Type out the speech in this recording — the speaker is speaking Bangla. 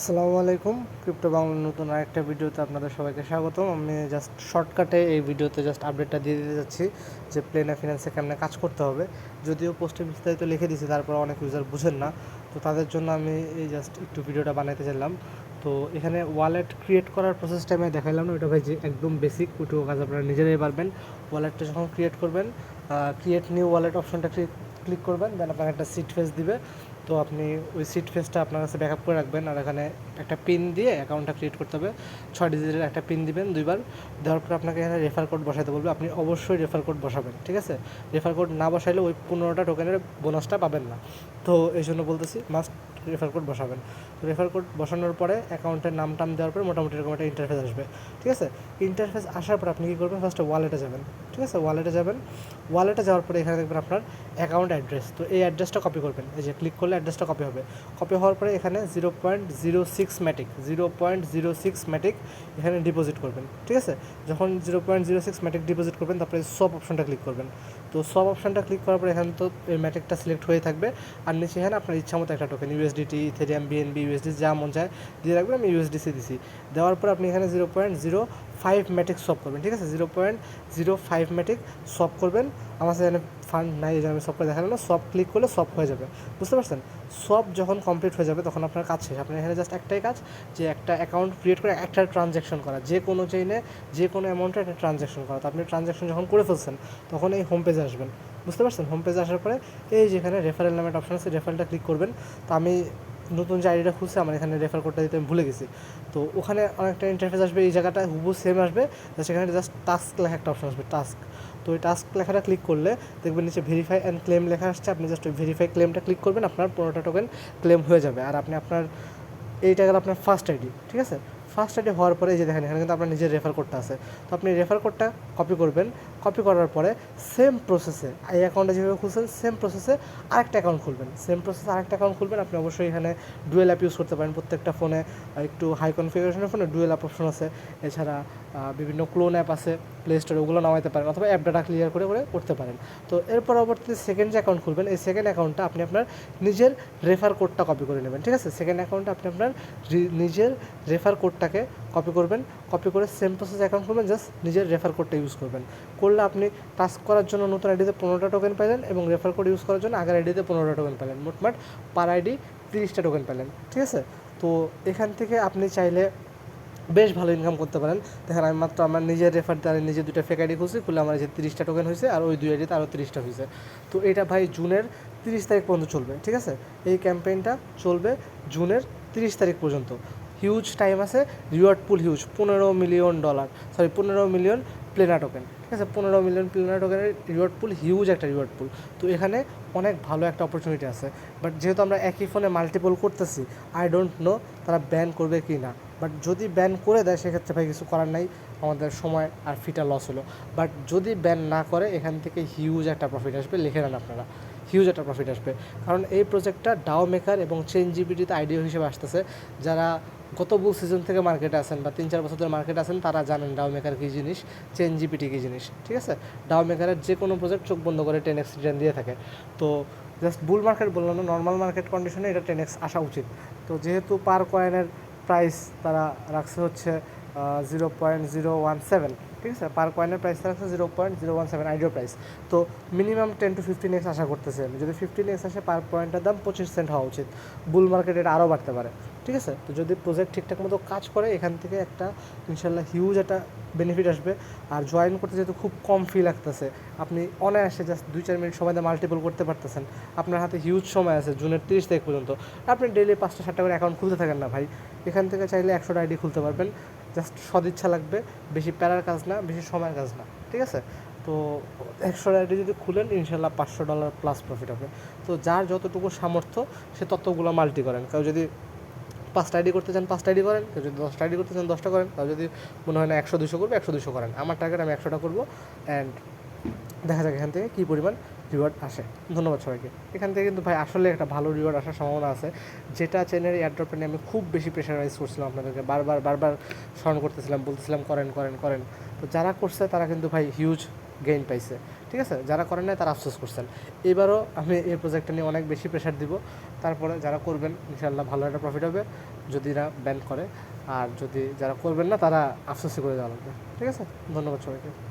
আসসালামু আলাইকুম। ক্রিপ্টো বাংলার নতুন আরেকটা ভিডিওতে আপনাদের সবাইকে স্বাগতম। আমি জাস্ট শর্টকাটে এই ভিডিওতে জাস্ট আপডেটটা দিয়ে দিতে যাচ্ছি যে প্লেনা ফিনান্সে কেমনে কাজ করতে হবে। যদিও পোস্টে বিস্তারিত লিখে দিয়েছি, তারপর অনেক ইউজার বুঝেন না। তো তাদের জন্য আমি এই জাস্ট একটু ভিডিওটা বানাইতে চাইলাম। তো এখানে ওয়ালেট ক্রিয়েট করার প্রসেসটা আমি দেখাইলাম না, ওটা ভাই যে একদম বেসিক ওইটুকু কাজ আপনারা নিজেরাই পারবেন। ওয়ালেটটা যখন ক্রিয়েট করবেন ক্রিয়েট নিউ ওয়ালেট অপশনটা ক্লিক করবেন দেন আপনাকে একটা সিট ফেস দিবে। তো আপনি ওই সিট ফেসটা আপনার কাছে ব্যাকআপ করে রাখবেন। আর এখানে একটা পিন দিয়ে অ্যাকাউন্টটা ক্রিয়েট করতে হবে। ছয় ডিজিটের একটা পিন দিবেন দুইবার। দেওয়ার পর আপনাকে এখানে রেফার কোড বসাতে বলবে। আপনি অবশ্যই রেফার কোড বসাবেন, ঠিক আছে? রেফার কোড না বসাইলে ওই পনেরোটা টোকেনের বোনাসটা পাবেন না। তো এই জন্য বলতেছি মাস্ট রেফার কোড বসাবেন। রেফার কোড বসানোর পরে অ্যাকাউন্টের নাম টাম দেওয়ার পরে মোটামুটি এরকম একটা ইন্টারফেস আসবে। ঠিক আছে? ইন্টারফেস আসার পর আপনি কী করবেন? ফার্স্টে ওয়ালেটে যাবেন। ঠিক আছে? ওয়ালেটে যাবেন। ওয়ালেটে যাওয়ার পরে এখানে দেখবেন আপনার অ্যাকাউন্ট অ্যাড্রেস তো এই অ্যাড্রেসটা কপি করবেন। এই যে ক্লিক করলে অ্যাড্রেসটা কপি হবে। কপি হওয়ার পরে এখানে zero point zero six Matic zero point zero six Matic এখানে ডিপোজিট করবেন। ঠিক আছে? যখন zero point zero six Matic deposit করবেন, তারপরে সব অপশনটা ক্লিক করবেন। তো সব অপশানটা ক্লিক করার পরে এখানে তো এই ম্যাটিকটা সিলেক্ট হয়ে থাকবে। আর নিচে এখানে আপনার ইচ্ছা মতো একটা token USDT Ethereum BNB USD যা মন চায়, দিয়ে রাখবেন, আমি ইউএসডিসি দিছি। দেওয়ার পর আপনি এখানে zero point zero five Matic সব করবেন, ঠিক আছে? Zero point zero five Matic সব করবেন। আমার সাথে এখানে ফান্ড নাই যে আমি সব করে দেখালাম না। সব ক্লিক করলে সব হয়ে যাবে। বুঝতে পারছেন? সব যখন কমপ্লিট হয়ে যাবে, তখন আপনার কাজ শেষ। আপনার এখানে জাস্ট একটাই কাজ, যে একটা অ্যাকাউন্ট ক্রিয়েট করে একটা ট্রানজ্যাকশন করা। যে কোনো চেইনে যে কোনো অ্যামাউন্টে একটা ট্রানজ্যাকশন করা। তো আপনি ট্রানজ্যাকশন যখন করে ফেলছেন, তখন এই হোম পেজে আসবেন। বুঝতে পারছেন? হোম পেজে আসার পরে, এই যেখানে রেফারেল নামের অপশন আছে রেফারেলটা ক্লিক করবেন। তো আমি নতুন যে আইডিটা খুলছে, আমার এখানে রেফার কোডটা দিতে আমি ভুলে গেছি। তো ওখানে অনেকটা ইন্টারফেস আসবে, এই জায়গাটা হুবু সেম আসবে সেখানে জাস্ট টাস্ক লেখা একটা অপশন আসবে টাস্ক তো ওই টাস্ক লেখাটা ক্লিক করলে দেখবেন নিচে ভেরিফাই অ্যান্ড ক্লেম লেখা আসছে, আপনি জাস্ট ওই ভেরিফাই ক্লেমটা ক্লিক করবেন, আপনার পনেরোটা টোকেন ক্লেম হয়ে যাবে। আর আপনি আপনার, এইটা গেল আপনার ফার্স্ট আইডি ঠিক আছে? ফার্স্ট আইডি হওয়ার পরে যে দেখেন, এখানে কিন্তু আপনার নিজের রেফার কোডটা আছে। তো আপনি রেফার কোডটা কপি করবেন। কপি করার পরে সেম প্রসেসে এই অ্যাকাউন্টে যেভাবে খুলছেন সেম প্রসেসে আরেকটা অ্যাকাউন্ট খুলবেন। সেম প্রসেসে আরেকটা অ্যাকাউন্ট খুলবেন। আপনি অবশ্যই এখানে ডুয়েল অ্যাপ ইউজ করতে পারেন। প্রত্যেকটা ফোনে একটু হাই কনফিগারেশনের ফোনে ডুয়েল অ্যাপ অপশন আছে। এছাড়া বিভিন্ন ক্লোন অ্যাপ আছে প্লে স্টোরে ওগুলো নামাইতে পারেন অথবা অ্যাপ ডাটা ক্লিয়ার করে করে করতে পারেন। তো এর পরবর্তীতে সেকেন্ড যে অ্যাকাউন্ট খুলবেন, এই সেকেন্ড অ্যাকাউন্টটা আপনি আপনার নিজের রেফার কোডটা কপি করে নেবেন। ঠিক আছে? সেকেন্ড অ্যাকাউন্টটা আপনি আপনার নিজের রেফার কোডটাকে কপি করবেন কপি করে সেম প্রসেস অ্যাকাউন্ট করবেন জাস্ট নিজের রেফার কোডটা ইউজ করবেন। করলে আপনি টাস্ক করার জন্য নতুন আইডিতে পনেরোটা টোকেন পেলেন এবং রেফার কোড ইউজ করার জন্য আগের আইডিতে পনেরোটা টোকেন পেলেন মোটমাট পার আইডি তিরিশটা টোকেন পেলেন ঠিক আছে? তো এখান থেকে আপনি চাইলে বেশ ভালো ইনকাম করতে পারেন। দেখেন, আমি মাত্র আমার নিজের রেফার দ্বারা নিজে দুটো ফেক আইডি খুঁজছি খুলে আমার যে তিরিশটা টোকেন হয়েছে আর ওই দুই আইডিতে আরও তিরিশটা হয়েছে। তো এটা ভাই জুনের তিরিশ তারিখ পর্যন্ত চলবে, ঠিক আছে? এই ক্যাম্পেইনটা চলবে জুনের তিরিশ তারিখ পর্যন্ত। হিউজ টাইম আছে রিওয়ার্ড পুল হিউজ পনেরো মিলিয়ন ডলার সরি পনেরো মিলিয়ন প্লেনা টোকেন ঠিক আছে? পনেরো মিলিয়ন প্লেনা টোকেনের রিওয়ার্ড পুল হিউজ একটা রিওয়ার্ড পুল তো এখানে অনেক ভালো একটা অপরচুনিটি আছে। বাট যেহেতু আমরা একই ফোনে মাল্টিপল করতেছি আই ডোন্ট নো তারা ব্যান করবে কি না বাট যদি ব্যান করে দেয়, সেক্ষেত্রে ভাই কিছু করার নাই, আমাদের সময় আর ফিটা লস হলো। বাট যদি ব্যান না করে, এখান থেকে হিউজ একটা প্রফিট আসবে, লিখে নেন আপনারা। হিউজ একটা প্রফিট আসবে। কারণ এই প্রজেক্টটা ডাও মেকার এবং চেন জিবিটিতে আইডিয়া হিসেবে আসতেছে। যারা গত বুল সিজন থেকে মার্কেটে আসেন বা তিন, চার বছর ধরে মার্কেটে আসেন তারা জানেন ডাও মেকার কী জিনিস চেন জিপিটি কী জিনিস, ঠিক আছে? ডাও মেকারের যে কোনো প্রজেক্ট চোখ বন্ধ করে টেন এক্স রিটার্ন দিয়ে থাকে। তো জাস্ট বুল মার্কেট বললাম না নর্মাল মার্কেট কন্ডিশনে এটা টেন এক্স আসা উচিত। তো যেহেতু পার কয়েনের প্রাইস তারা রাখছে হচ্ছে zero point zero one seven ঠিক আছে? পার কয়েনের প্রাইস রাখছে zero point zero one seven IDO price তো minimum ten to fifteen X আশা করতেছে যদি ফিফটিন এক্স আসে পার পয়েন্টের দাম পঁচিশ সেন্ট হওয়া উচিত। বুল মার্কেট এটা আরও বাড়তে পারে। ঠিক আছে? তো যদি প্রজেক্ট ঠিকঠাক মতো কাজ করে, এখান থেকে একটা ইনশাল্লাহ হিউজ একটা বেনিফিট আসবে। আর জয়েন করতে যেহেতু খুব কম ফি লাগতেছে, আপনি অনায়াসে জাস্ট দুই, চার মিনিট সময় দিয়ে মাল্টিপল করতে পারতেছেন। আপনার হাতে হিউজ সময় আছে, জুনের তিরিশ তারিখ পর্যন্ত। আপনি ডেলি পাঁচটা, সাতটা করে অ্যাকাউন্ট খুলতে থাকেন না ভাই। এখান থেকে চাইলে একশোটা আইডি খুলতে পারবেন। জাস্ট সদিচ্ছা লাগবে, বেশি প্যারার কাজ না, বেশি সময়ের কাজ না, ঠিক আছে? তো একশো আইডি যদি খুলেন, ইনশাল্লাহ পাঁচশো ডলার প্লাস প্রফিট হবে। তো যার যতটুকু সামর্থ্য, সে ততগুলো মাল্টি করেন। কেউ যদি পাঁচটা আইডি করতে চান, পাঁচটা আইডি করেন। কেউ যদি দশটা আইডি করতে চান, দশটা করেন। তাও যদি মনে হয় না একশো দুশো করব, একশো দুশো করেন। আমার টার্গেট আমি একশোটা করব অ্যান্ড দেখা যাক এখান থেকে কী পরিমাণ রিওয়ার্ড আসে। ধন্যবাদ সবাইকে। এখান থেকে কিন্তু ভাই আসলে একটা ভালো রিওয়ার্ড আসার সম্ভাবনা আছে। যেটা চেনের এয়ারড্রপটা নিয়ে আমি খুব বেশি প্রেশারাইজ করছিলাম আপনাদেরকে। বারবার বারবার স্মরণ করতেছিলাম, বলতেছিলাম, করেন করেন করেন। তো যারা করছে, তারা কিন্তু ভাই হিউজ গেইন পাইছে। ঠিক আছে? যারা করেন নাই, তারা আফসোস করছেন। এবারও আমি এই প্রজেক্টটা নিয়ে অনেক বেশি প্রেশার দিব। তারপরে যারা করবেন ইনশাল্লাহ ভালো একটা প্রফিট হবে, যদি এরা ব্যান করে। আর যদি যারা করবেন না, তারা আফসোসই করে দেওয়া লাগবে। ঠিক আছে? ধন্যবাদ সবাইকে।